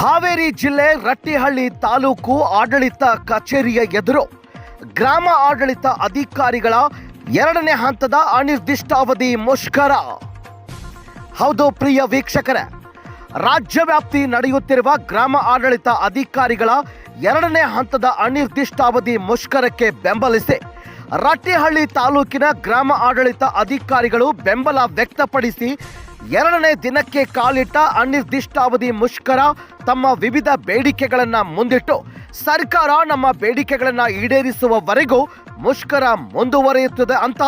ಹಾವೇರಿ ಜಿಲ್ಲೆ ರಟ್ಟಿಹಳ್ಳಿ ತಾಲೂಕು ಆಡಳಿತ ಕಚೇರಿಯ ಎದುರು ಗ್ರಾಮ ಆಡಳಿತ ಅಧಿಕಾರಿಗಳ ಎರಡನೇ ಹಂತದ ಅನಿರ್ದಿಷ್ಟಾವಧಿ ಮುಷ್ಕರ. ಹೌದು ಪ್ರಿಯ ವೀಕ್ಷಕರೇ, ರಾಜ್ಯ ವ್ಯಾಪ್ತಿ ನಡೆಯುತ್ತಿರುವ ಗ್ರಾಮ ಆಡಳಿತ ಅಧಿಕಾರಿಗಳ ಎರಡನೇ ಹಂತದ ಅನಿರ್ದಿಷ್ಟಾವಧಿ ಮುಷ್ಕರಕ್ಕೆ ಬೆಂಬಲಿಸಿ ರಟ್ಟಿಹಳ್ಳಿ ತಾಲೂಕಿನ ಗ್ರಾಮ ಆಡಳಿತ ಅಧಿಕಾರಿಗಳು ಬೆಂಬಲ ವ್ಯಕ್ತಪಡಿಸಿ ಎರಡನೇ ದಿನಕ್ಕೆ ಕಾಲಿಟ್ಟ ಅನಿರ್ದಿಷ್ಟಾವಧಿ ಮುಷ್ಕರ ತಮ್ಮ ವಿವಿಧ ಬೇಡಿಕೆಗಳನ್ನು ಮುಂದಿಟ್ಟು ಸರ್ಕಾರ ನಮ್ಮ ಬೇಡಿಕೆಗಳನ್ನು ಈಡೇರಿಸುವವರೆಗೂ ಮುಷ್ಕರ ಮುಂದುವರಿಯುತ್ತದೆ ಅಂತ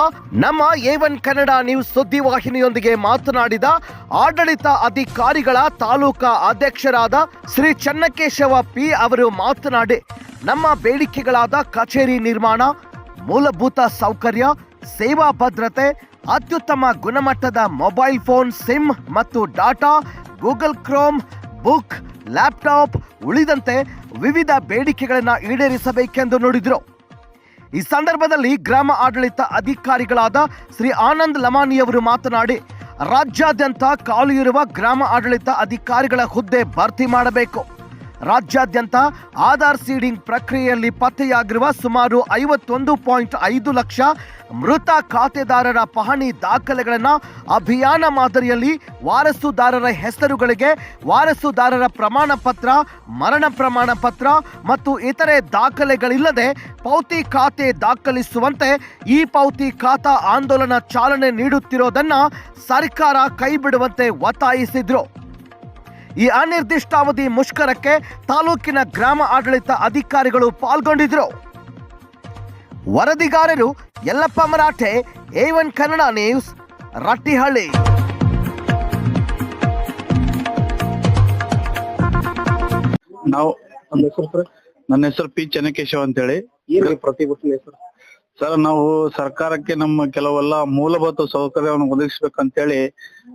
ನಮ್ಮ ಎ ಒನ್ ಕನ್ನಡ ನ್ಯೂಸ್ ಸುದ್ದಿವಾಹಿನಿಯೊಂದಿಗೆ ಮಾತನಾಡಿದ ಆಡಳಿತ ಅಧಿಕಾರಿಗಳ ತಾಲೂಕಾ ಅಧ್ಯಕ್ಷರಾದ ಶ್ರೀ ಚನ್ನಕೇಶವ ಪಿ ಅವರು ಮಾತನಾಡಿ, ನಮ್ಮ ಬೇಡಿಕೆಗಳಾದ ಕಚೇರಿ ನಿರ್ಮಾಣ, ಮೂಲಭೂತ ಸೌಕರ್ಯ, ಸೇವಾ ಭದ್ರತೆ ಅತ್ಯುತ್ತಮ ಗುಣಮಟ್ಟದ ಮೊಬೈಲ್ ಫೋನ್ ಸಿಮ್ ಮತ್ತು data, Google Chrome, book, laptop ಉಳಿದಂತೆ ವಿವಿಧ ಬೇಡಿಕೆಗಳನ್ನು ಈಡೇರಿಸಬೇಕೆಂದು ನೋಡಿದರು. ಈ ಸಂದರ್ಭದಲ್ಲಿ ಗ್ರಾಮ ಆಡಳಿತ ಅಧಿಕಾರಿಗಳಾದ ಶ್ರೀ ಆನಂದ್ ಲಮಾನಿಯವರು ಮಾತನಾಡಿ, ರಾಜ್ಯಾದ್ಯಂತ ಖಾಲಿ ಇರುವ ಗ್ರಾಮ ಆಡಳಿತ ಅಧಿಕಾರಿಗಳ ಹುದ್ದೆ ಭರ್ತಿ ಮಾಡಬೇಕು. ರಾಜ್ಯಾದ್ಯಂತ ಆಧಾರ್ ಸೀಡಿಂಗ್ ಪ್ರಕ್ರಿಯೆಯಲ್ಲಿ ಪತ್ತೆಯಾಗಿರುವ ಸುಮಾರು ಐವತ್ತೊಂದು ಪಾಯಿಂಟ್ ಐದು ಲಕ್ಷ ಮೃತ ಖಾತೆದಾರರ ಪಹಣಿ ದಾಖಲೆಗಳನ್ನು ಅಭಿಯಾನ ಮಾದರಿಯಲ್ಲಿ ವಾರಸುದಾರರ ಹೆಸರುಗಳಿಗೆ ವಾರಸುದಾರರ ಪ್ರಮಾಣ ಪತ್ರ, ಮರಣ ಪ್ರಮಾಣ ಪತ್ರ ಮತ್ತು ಇತರೆ ದಾಖಲೆಗಳಿಲ್ಲದೆ ಪೌತಿ ಖಾತೆ ದಾಖಲಿಸುವಂತೆ ಈ ಪೌತಿ ಖಾತಾ ಆಂದೋಲನ ಚಾಲನೆ ನೀಡುತ್ತಿರೋದನ್ನು ಸರ್ಕಾರ ಕೈಬಿಡುವಂತೆ ಒತ್ತಾಯಿಸಿದ್ರು. ಈ ಅನಿರ್ದಿಷ್ಟಾವಧಿ ಮುಷ್ಕರಕ್ಕೆ ತಾಲೂಕಿನ ಗ್ರಾಮ ಆಡಳಿತ ಅಧಿಕಾರಿಗಳು ಪಾಲ್ಗೊಂಡಿದ್ರು. ವರದಿಗಾರರು Yallappa Marathe A one Kannada news Rattihalli. ನಾವು ನಮ್ಮ ಹೆಸರು ಸರ್. ನನ್ನ ಹೆಸರು ಪಿ ಚೆನ್ನಕೇಶವ್ ಅಂತ ಹೇಳಿ ಪ್ರತಿಭಟನೆ ಹೆಸರು? ಸರ್ ನಾವು ಸರ್ಕಾರಕ್ಕೆ ನಮ್ಮ ಕೆಲವೆಲ್ಲ ಮೂಲಭೂತ ಸೌಕರ್ಯವನ್ನು ಒದಗಿಸ್ಬೇಕಂತ ಹೇಳಿ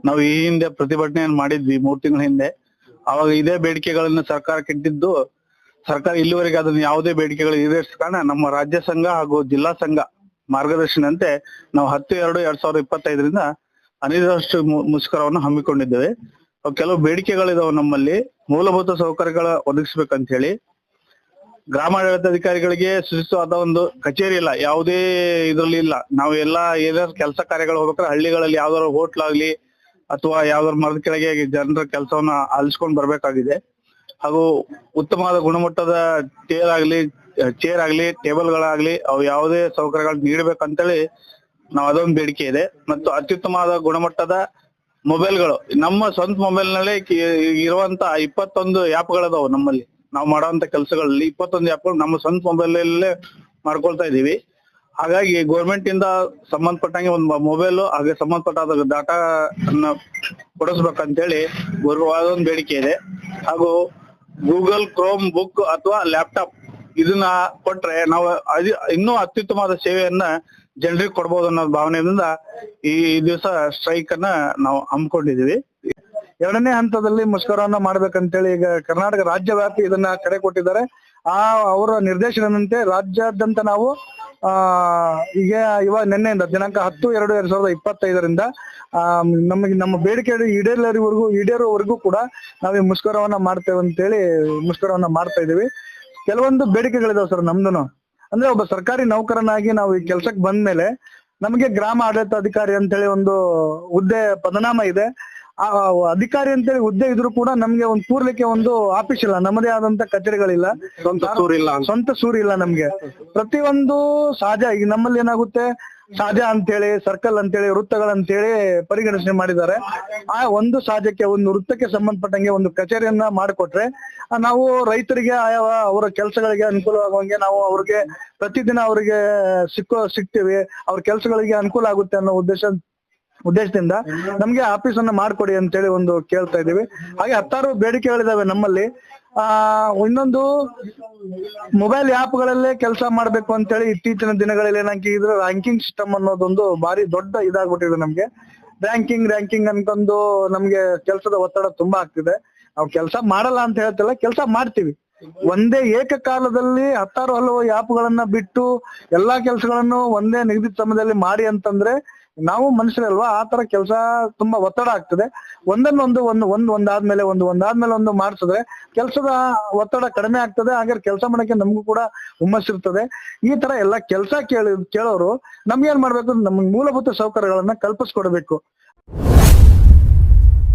ನಾವು ಈ ಹಿಂದೆ ಪ್ರತಿಭಟನೆಯನ್ನು ಮಾಡಿದ್ವಿ ಮೂರ್ ತಿಂಗಳ ಹಿಂದೆ. ಅವಾಗ ಇದೇ ಬೇಡಿಕೆಗಳನ್ನ ಸರ್ಕಾರಕ್ಕೆ ಇಟ್ಟಿದ್ದು ಸರ್ಕಾರ ಇಲ್ಲಿವರೆಗೆ ಅದನ್ನ ಯಾವುದೇ ಬೇಡಿಕೆಗಳು ಈಡೇರಿಸ ಕಾರಣ ನಮ್ಮ ರಾಜ್ಯ ಸಂಘ ಹಾಗೂ ಜಿಲ್ಲಾ ಸಂಘ ಮಾರ್ಗದರ್ಶನಂತೆ ನಾವು ಹತ್ತು, ಎರಡು, ಎರಡ್ ಸಾವಿರದ ಇಪ್ಪತ್ತೈದರಿಂದ ಅನಿರ್ದಿಷ್ಟ ಮುಷ್ಕರವನ್ನು ಹಮ್ಮಿಕೊಂಡಿದ್ದೇವೆ. ಕೆಲವು ಬೇಡಿಕೆಗಳಿದಾವೆ ನಮ್ಮಲ್ಲಿ. ಮೂಲಭೂತ ಸೌಕರ್ಯಗಳ ಒದಗಿಸ್ಬೇಕಂತ ಹೇಳಿ ಗ್ರಾಮಾಡಳಿತ ಅಧಿಕಾರಿಗಳಿಗೆ ಸುಚಿತವಾದ ಒಂದು ಕಚೇರಿ ಇಲ್ಲ. ಯಾವುದೇ ಇದ್ರಲ್ಲಿ ಇಲ್ಲ. ನಾವು ಎಲ್ಲಾ ಏನಾದ್ರು ಕೆಲಸ ಕಾರ್ಯಗಳು ಹೋಗ್ಬೇಕಾದ್ರೆ ಹಳ್ಳಿಗಳಲ್ಲಿ ಯಾವ್ದಾದ್ರು ಹೋಟ್ಲ್ ಆಗ್ಲಿ ಅಥವಾ ಯಾವ್ದಾದ್ರು ಮರದ ಕೆಳಗೆ ಜನರ ಕೆಲಸವನ್ನ ಆಲಿಸ್ಕೊಂಡ್ ಬರ್ಬೇಕಾಗಿದೆ. ಹಾಗೂ ಉತ್ತಮವಾದ ಗುಣಮಟ್ಟದ ಚೇರ್ ಆಗ್ಲಿ ಚೇರ್ ಆಗ್ಲಿ ಟೇಬಲ್ ಗಳಾಗ್ಲಿ ಅವು ಯಾವುದೇ ಸೌಕರ್ಯಗಳು ನೀಡಬೇಕಂತೇಳಿ ನಾವು ಅದೊಂದು ಬೇಡಿಕೆ ಇದೆ. ಮತ್ತು ಅತ್ಯುತ್ತಮವಾದ ಗುಣಮಟ್ಟದ ಮೊಬೈಲ್ಗಳು ನಮ್ಮ ಸ್ವಂತ ಮೊಬೈಲ್ನಲ್ಲಿ ಇರುವಂತ ಇಪ್ಪತ್ತೊಂದು ಗಳದಾವು ನಮ್ಮಲ್ಲಿ. ನಾವು ಮಾಡುವಂತ ಕೆಲಸಗಳಲ್ಲಿ ಇಪ್ಪತ್ತೊಂದು ಆ್ಯಪ್ಗಳು ನಮ್ಮ ಸ್ವಂತ ಮೊಬೈಲ್ ಮಾಡ್ಕೊಳ್ತಾ ಇದೀವಿ ಹಾಗಾಗಿ ಗೌರ್ಮೆಂಟ್ ಇಂದ ಸಂಬಂಧಪಟ್ಟಂಗೆ ಒಂದು ಮೊಬೈಲ್ ಹಾಗೆ ಸಂಬಂಧಪಟ್ಟ ಡಾಟಾ ಅನ್ನ ಕೊಡಿಸ್ಬೇಕಂತೇಳಿ ಒಂದು ಬೇಡಿಕೆ ಇದೆ. ಹಾಗೂ ಗೂಗಲ್ ಕ್ರೋಮ್ ಬುಕ್ ಅಥವಾ ಲ್ಯಾಪ್ಟಾಪ್ ಇದನ್ನ ಕೊಟ್ರೆ ನಾವು ಇನ್ನೂ ಅತ್ಯುತ್ತಮವಾದ ಸೇವೆಯನ್ನ ಜನರಿಗೆ ಕೊಡಬಹುದು ಅನ್ನೋ ಭಾವನೆಯಿಂದ ಈ ದಿವಸ ಸ್ಟ್ರೈಕ್ ಅನ್ನ ನಾವು ಹಮ್ಮಿಕೊಂಡಿದೀವಿ ಎರಡನೇ ಹಂತದಲ್ಲಿ ಮುಷ್ಕರವನ್ನ ಮಾಡ್ಬೇಕಂತೇಳಿ ಈಗ ಕರ್ನಾಟಕ ರಾಜ್ಯ ವ್ಯಾಪಿ ಇದನ್ನ ಕರೆ ಕೊಟ್ಟಿದ್ದಾರೆ. ಆ ಅವರ ನಿರ್ದೇಶನದಂತೆ ರಾಜ್ಯಾದ್ಯಂತ ನಾವು ಆ, ಈಗ ಇವಾಗ ನಿನ್ನೆಯಿಂದ ದಿನಾಂಕ ಹತ್ತು ಎರಡು ಎರಡ್ ಸಾವಿರದ ಇಪ್ಪತ್ತೈದರಿಂದ ನಮಗೆ ನಮ್ಮ ಬೇಡಿಕೆ ಈಡೇರವರೆಗೂ ಈಡೇರುವವರೆಗೂ ಕೂಡ ನಾವು ಈ ಮುಷ್ಕರವನ್ನ ಮಾಡ್ತೇವೆ ಅಂತೇಳಿ ಮುಷ್ಕರವನ್ನ ಮಾಡ್ತಾ ಇದೀವಿ ಕೆಲವೊಂದು ಬೇಡಿಕೆಗಳಿದಾವೆ ಸರ್ ನಮ್ದುನು. ಅಂದ್ರೆ ಒಬ್ಬ ಸರ್ಕಾರಿ ನೌಕರನಾಗಿ ನಾವು ಈ ಕೆಲ್ಸಕ್ಕೆ ಬಂದ್ಮೇಲೆ ನಮಗೆ ಗ್ರಾಮ ಆಡಳಿತ ಅಧಿಕಾರಿ ಅಂತೇಳಿ ಒಂದು ಹುದ್ದೆ ಪದನಾಮ ಇದೆ. ಆ ಅಧಿಕಾರಿ ಅಂತೇಳಿ ಹುದ್ದೆ ಇದ್ರು ಕೂಡ ನಮ್ಗೆ ಒಂದು ಕೂರ್ಲಿಕ್ಕೆ ಒಂದು ಆಫೀಸ್ ಇಲ್ಲ. ನಮ್ಮದೇ ಆದಂತ ಕಚೇರಿಗಳಿಲ್ಲ. ಸ್ವಂತ ಸೂರಿಲ್ಲ ಸ್ವಂತ ಇಲ್ಲ ನಮ್ಗೆ. ಪ್ರತಿಯೊಂದು ಸಹಜ ಈಗ ನಮ್ಮಲ್ಲಿ ಏನಾಗುತ್ತೆ? ಸಹಜ ಅಂತೇಳಿ ಸರ್ಕಲ್ ಅಂತೇಳಿ ವೃತ್ತಗಳಂತೇಳಿ ಪರಿಗಣಿಸಣೆ ಮಾಡಿದ್ದಾರೆ. ಆ ಒಂದು ಸಹಜಕ್ಕೆ ಒಂದು ವೃತ್ತಕ್ಕೆ ಸಂಬಂಧಪಟ್ಟಂಗೆ ಒಂದು ಕಚೇರಿಯನ್ನ ಮಾಡಿಕೊಟ್ರೆ ನಾವು ರೈತರಿಗೆ ಆಯಾ ಅವರ ಕೆಲಸಗಳಿಗೆ ಅನುಕೂಲವಾಗುವಂಗೆ ನಾವು ಅವ್ರಿಗೆ ಪ್ರತಿದಿನ ಅವರಿಗೆ ಸಿಕ್ಕೋ ಸಿಗ್ತೀವಿ. ಅವ್ರ ಕೆಲಸಗಳಿಗೆ ಅನುಕೂಲ ಆಗುತ್ತೆ ಅನ್ನೋ ಉದ್ದೇಶ ಉದ್ದೇಶದಿಂದ ನಮ್ಗೆ ಆಫೀಸ್ ಅನ್ನ ಮಾಡ್ಕೊಡಿ ಅಂತೇಳಿ ಒಂದು ಕೇಳ್ತಾ ಇದೀವಿ ಹಾಗೆ ಹತ್ತಾರು ಬೇಡಿಕೆಗಳಿದಾವೆ ನಮ್ಮಲ್ಲಿ. ಆ ಇನ್ನೊಂದು ಮೊಬೈಲ್ ಆಪ್ ಗಳಲ್ಲೇ ಕೆಲಸ ಮಾಡ್ಬೇಕು ಅಂತೇಳಿ ಇತ್ತೀಚಿನ ದಿನಗಳಲ್ಲಿ ಏನಾಗಿದ್ರೆ ರ್ಯಾಂಕಿಂಗ್ ಸಿಸ್ಟಮ್ ಅನ್ನೋದೊಂದು ಬಾರಿ ದೊಡ್ಡ ಇದಾಗ್ಬಿಟ್ಟಿದೆ ನಮ್ಗೆ. ರ್ಯಾಂಕಿಂಗ್ ರ್ಯಾಂಕಿಂಗ್ ಅನ್ಕೊಂಡು ನಮ್ಗೆ ಕೆಲಸದ ಒತ್ತಡ ತುಂಬಾ ಆಗ್ತಿದೆ. ನಾವು ಕೆಲಸ ಮಾಡಲ್ಲ ಅಂತ ಹೇಳ್ತಿಲ್ಲ ಕೆಲಸ ಮಾಡ್ತೀವಿ. ಒಂದೇ ಏಕಕಾಲದಲ್ಲಿ ಹತ್ತಾರು ಹಲವು ಆ್ಯಪ್ಗಳನ್ನ ಬಿಟ್ಟು ಎಲ್ಲಾ ಕೆಲಸಗಳನ್ನು ಒಂದೇ ನಿಗದಿತ ಸಮಯದಲ್ಲಿ ಮಾಡಿ ಅಂತಂದ್ರೆ ನಾವು ಮನುಷ್ಯರಲ್ವಾ? ಆ ತರ ಕೆಲಸ ತುಂಬಾ ಒತ್ತಡ ಆಗ್ತದೆ. ಒಂದನ್ನೊಂದು ಒಂದು, ಒಂದ್ ಒಂದಾದ್ಮೇಲೆ ಒಂದು ಒಂದಾದ್ಮೇಲೆ ಒಂದು ಮಾಡಿಸಿದ್ರೆ ಕೆಲಸದ ಒತ್ತಡ ಕಡಿಮೆ ಆಗ್ತದೆ. ಹಾಗಾದ್ರೆ ಕೆಲಸ ಮಾಡಕ್ಕೆ ನಮಗೂ ಕೂಡ ಹುಮ್ಮಸ್ಸಿರ್ತದೆ ಈ ತರ ಎಲ್ಲ ಕೆಲಸ ಕೇಳಿ, ಕೇಳೋರು ನಮ್ಗೇನ್ ಮಾಡ್ಬೇಕು? ನಮ್ಗೆ ಮೂಲಭೂತ ಸೌಕರ್ಯಗಳನ್ನ ಕಲ್ಪಿಸ್ಕೊಡ್ಬೇಕು.